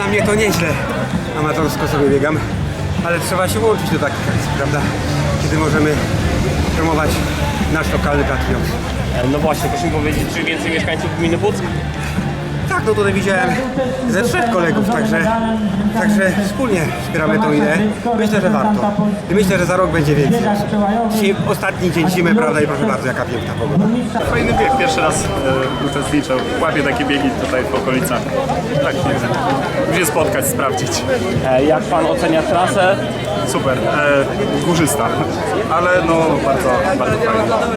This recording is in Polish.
na mnie to nieźle. Amatorsko sobie biegam, ale trzeba się łączyć do takich akcji, prawda? Kiedy możemy promować nasz lokalny patriot. No właśnie, proszę mi powiedzieć, czy więcej mieszkańców gminy Puck? Tak, no tutaj widziałem ze trzech kolegów, także, także wspólnie wspieramy tą ideę. Myślę, że warto. I myślę, że za rok będzie więcej. Dzisiaj ostatni dzień zimy, prawda? I proszę bardzo, jaka piękna pogoda. Fajny bieg, pierwszy raz e, uczestniczę. Łapię takie biegi tutaj w okolicach. Tak, nie wiem. Gdzie spotkać, sprawdzić. E, Jak pan ocenia trasę? Super. E, górzysta, ale no bardzo, bardzo fajnie.